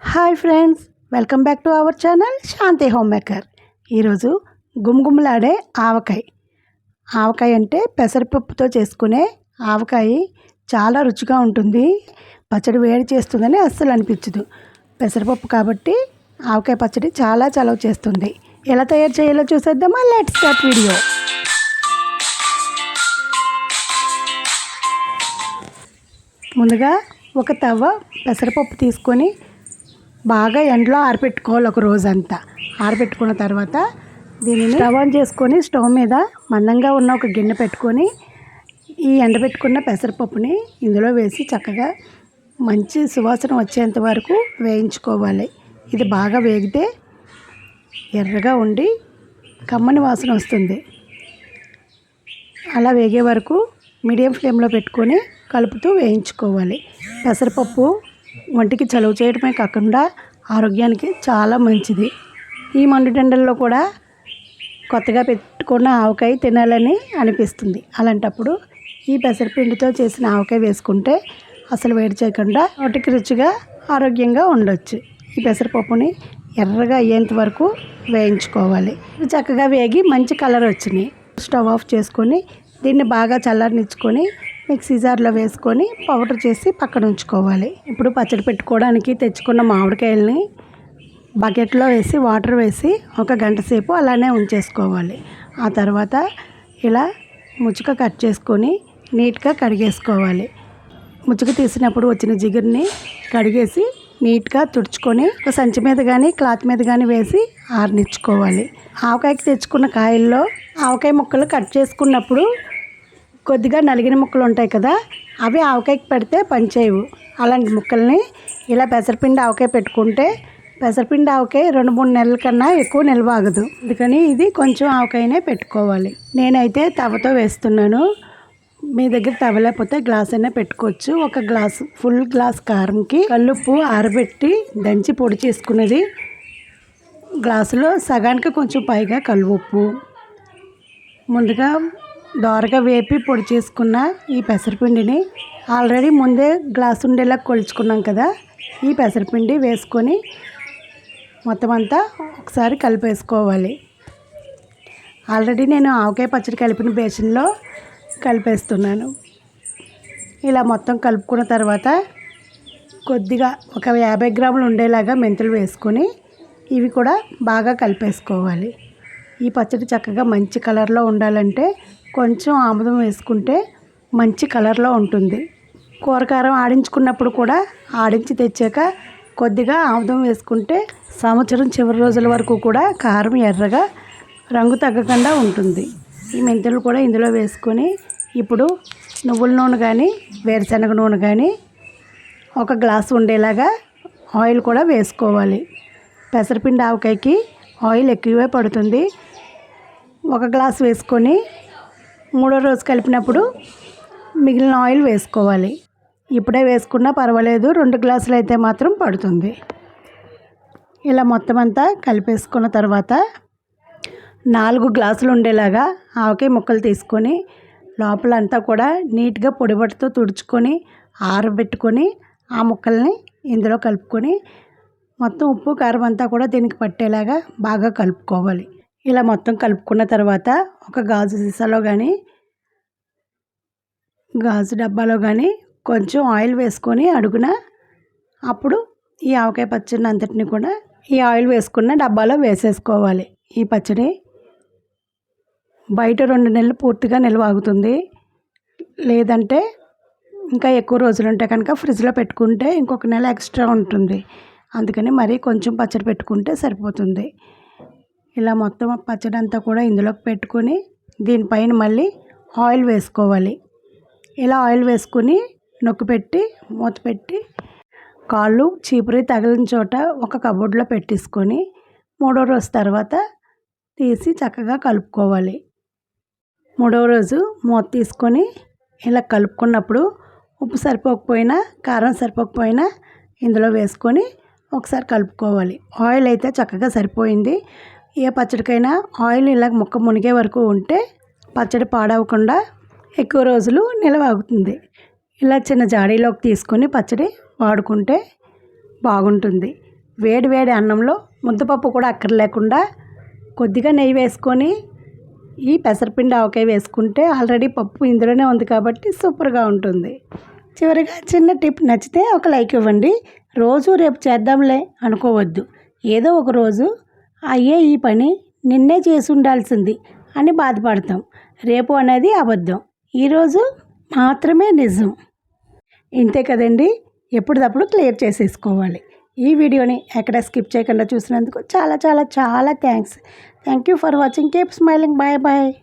Hi friends welcome back to our channel Shanti home maker ఈరోజు గుమగుమలాడే ఆవకాయ. ఆవకాయ అంటే పెసరపప్పుతో చేసుకునే ఆవకాయ. చాలా రుచిగా ఉంటుంది. పచ్చడి వేడి చేస్తుందని అస్సలు అనిపించదు. పెసరపప్పు కాబట్టి ఆవకాయ పచ్చడి చాలా చలవ చేస్తుంది. ఎలా తయారు చేయాలో చూసేద్దామా? లెట్ స్టార్ట్ వీడియో ముందుగా ఒక తవ్వ పెసరపప్పు తీసుకొని బాగా ఎండలో ఆరబెట్టుకోవాలి ఒక రోజంతా. ఆరబెట్టుకున్న తర్వాత దీనిని స్టవ్ ఆన్ చేసుకొని స్టవ్ మీద మందంగా ఉన్న ఒక గిన్నె పెట్టుకొని ఈ ఎండబెట్టుకున్న పెసరపప్పుని ఇందులో వేసి చక్కగా మంచి సువాసన వచ్చేంత వరకు వేయించుకోవాలి. ఇది బాగా వేగితే ఎర్రగా ఉండి కమ్మని వాసన వస్తుంది. అలా వేగే వరకు మీడియం ఫ్లేమ్లో పెట్టుకొని కలుపుతూ వేయించుకోవాలి. పెసరపప్పు ఒంటికి చలువ చేయడమే కాకుండా ఆరోగ్యానికి చాలా మంచిది. ఈ మండుటెండల్లో కూడా కొత్తగా పెట్టుకున్న ఆవకాయ తినాలని అనిపిస్తుంది. అలాంటప్పుడు ఈ పెసరపిండితో చేసిన ఆవకాయ వేసుకుంటే అసలు వేడి చేయకుండా వాటికి రుచిగా ఆరోగ్యంగా ఉండొచ్చు. ఈ పెసరపప్పుని ఎర్రగా అయ్యేంత వరకు వేయించుకోవాలి. ఇవి చక్కగా వేగి మంచి కలర్ వచ్చినాయి. స్టవ్ ఆఫ్ చేసుకొని దీన్ని బాగా చల్లారనిచ్చుకొని మిక్సీ జార్లో వేసుకొని పౌడర్ చేసి పక్కన ఉంచుకోవాలి. ఇప్పుడు పచ్చడి పెట్టుకోవడానికి తెచ్చుకున్న మామిడికాయలని బకెట్లో వేసి వాటర్ వేసి ఒక గంట సేపు అలానే ఉంచేసుకోవాలి. ఆ తర్వాత ఇలా ముచ్చుక కట్ చేసుకొని నీట్గా కడిగేసుకోవాలి. ముచ్చుక తీసినప్పుడు వచ్చిన జిగురిని కడిగేసి నీట్గా తుడుచుకొని ఒక సంచి మీద కానీ క్లాత్ మీద కానీ వేసి ఆరనిచ్చుకోవాలి. ఆవకాయకి తెచ్చుకున్న కాయల్లో ఆవకాయ ముక్కలు కట్ చేసుకున్నప్పుడు కొద్దిగా నలిగిన ముక్కలు ఉంటాయి కదా అవి ఆవకాయకి పెడితే పనిచేయవు. అలాంటి ముక్కల్ని ఇలా పెసరపిండి ఆవకాయ పెట్టుకుంటే పెసరపిండి ఆవకాయ రెండు మూడు నెలల కన్నా ఎక్కువ నిల్వ ఆగదు. అందుకని ఇది కొంచెం ఆవకాయనే పెట్టుకోవాలి. నేనైతే తవతో వేస్తున్నాను. మీ దగ్గర తవ్వలేకపోతే గ్లాస్ అయినా పెట్టుకోవచ్చు. ఒక గ్లాస్ ఫుల్ గ్లాస్ కారంకి కల్లుప్పు ఆరబెట్టి దంచి పొడి చేసుకున్నది. గ్లాసులో సగానికి కొంచెం పైగా కల్లుప్పు. ముందుగా దోరగా వేపి పొడి చేసుకున్న ఈ పెసరపిండిని ఆల్రెడీ ముందే గ్లాస్ ఉండేలా కొలుచుకున్నాం కదా ఈ పెసరపిండి వేసుకొని మొత్తం అంతా ఒకసారి కలిపేసుకోవాలి. ఆల్రెడీ నేను ఆవకాయ పచ్చడి కలిపిన బేసిన్లో కలిపేస్తున్నాను. ఇలా మొత్తం కలుపుకున్న తర్వాత కొద్దిగా ఒక యాభై గ్రాములు ఉండేలాగా మెంతులు వేసుకొని ఇవి కూడా బాగా కలిపేసుకోవాలి. ఈ పచ్చడి చక్కగా మంచి కలర్లో ఉండాలంటే కొంచెం ఆముదం వేసుకుంటే మంచి కలర్లో ఉంటుంది. కూరకారం ఆడించుకున్నప్పుడు కూడా ఆడించి తెచ్చాక కొద్దిగా ఆముదం వేసుకుంటే సంవత్సరం చివరి రోజుల వరకు కూడా కారం ఎర్రగా రంగు తగ్గకుండా ఉంటుంది. ఈ మెంతులు కూడా ఇందులో వేసుకొని ఇప్పుడు నువ్వుల నూనె కానీ వేరుశనగ నూనె కానీ ఒక గ్లాసు ఉండేలాగా ఆయిల్ కూడా వేసుకోవాలి. పెసరపిండి ఆవకాయకి ఆయిల్ ఎక్కువే పడుతుంది. ఒక గ్లాస్ వేసుకొని మూడో రోజు కలిపినప్పుడు మిగిలిన ఆయిల్ వేసుకోవాలి. ఇప్పుడే వేసుకున్నా పర్వాలేదు రెండు గ్లాసులు అయితే మాత్రం పడుతుంది. ఇలా మొత్తం అంతా కలిపేసుకున్న తర్వాత నాలుగు గ్లాసులు ఉండేలాగా ఆవకాయ ముక్కలు తీసుకొని లోపలంతా కూడా నీట్గా పొడిబట్టతో తుడుచుకొని ఆరబెట్టుకొని ఆ ముక్కల్ని ఇందులో కలుపుకొని మొత్తం ఉప్పు కారం అంతా కూడా దీనికి పట్టేలాగా బాగా కలుపుకోవాలి. ఇలా మొత్తం కలుపుకున్న తర్వాత ఒక గాజు సీసాలో కానీ గాజు డబ్బాలో కానీ కొంచెం ఆయిల్ వేసుకొని అడుగున అప్పుడు ఈ ఆవకాయ పచ్చడిని అంతటిని కూడా ఈ ఆయిల్ వేసుకున్న డబ్బాలో వేసేసుకోవాలి. ఈ పచ్చడి బయట రెండు నెలలు పూర్తిగా నిల్వ ఆగుతుంది. లేదంటే ఇంకా ఎక్కువ రోజులు ఉంటే కనుక ఫ్రిడ్జ్లో పెట్టుకుంటే ఇంకొక నెల ఎక్స్ట్రా ఉంటుంది. అందుకని మరీ కొంచెం పచ్చడి పెట్టుకుంటే సరిపోతుంది. ఇలా మొత్తం పచ్చడి అంతా కూడా ఇందులోకి పెట్టుకొని దీనిపైన మళ్ళీ ఆయిల్ వేసుకోవాలి. ఇలా ఆయిల్ వేసుకుని నొక్కి పెట్టి మూత పెట్టి కాళ్ళు చీపురి తగిలిన చోట ఒక కబోర్డ్లో పెట్టేసుకొని మూడో రోజు తర్వాత తీసి చక్కగా కలుపుకోవాలి. మూడవ రోజు మూత తీసుకొని ఇలా కలుపుకున్నప్పుడు ఉప్పు సరిపోకపోయినా కారం సరిపోకపోయినా ఇందులో వేసుకొని ఒకసారి కలుపుకోవాలి. ఆయిల్ అయితే చక్కగా సరిపోయింది. ఏ పచ్చడికైనా ఆయిల్ ఇలా ముక్క మునిగే వరకు ఉంటే పచ్చడి పాడవకుండా ఎక్కువ రోజులు నిల్వ అవుతుంది ఇలా చిన్న జాడీలోకి తీసుకొని పచ్చడి వాడుకుంటే బాగుంటుంది. వేడి వేడి అన్నంలో ముద్దపప్పు కూడా అక్కర్లేకుండా కొద్దిగా నెయ్యి వేసుకొని ఈ పెసరపిండి ఆవకాయ వేసుకుంటే ఆల్రెడీ పప్పు ఇందులోనే ఉంది కాబట్టి సూపర్గా ఉంటుంది. చివరిగా చిన్న టిప్ నచ్చితే ఒక లైక్ ఇవ్వండి. రోజు రేపు చేద్దాంలే అనుకోవద్దు. ఏదో ఒక రోజు అయ్యే ఈ పని నిన్నే చేసి ఉండాల్సింది అని బాధపడతాం. రేపు అనేది అబద్ధం. ఈరోజు మాత్రమే నిజం. ఇంతే కదండి? ఎప్పటిదప్పుడు క్లియర్ చేసేసుకోవాలి. ఈ వీడియోని ఎక్కడ స్కిప్ చేయకుండా చూసినందుకు చాలా చాలా చాలా thanks. Thank you for watching. Keep smiling. Bye bye.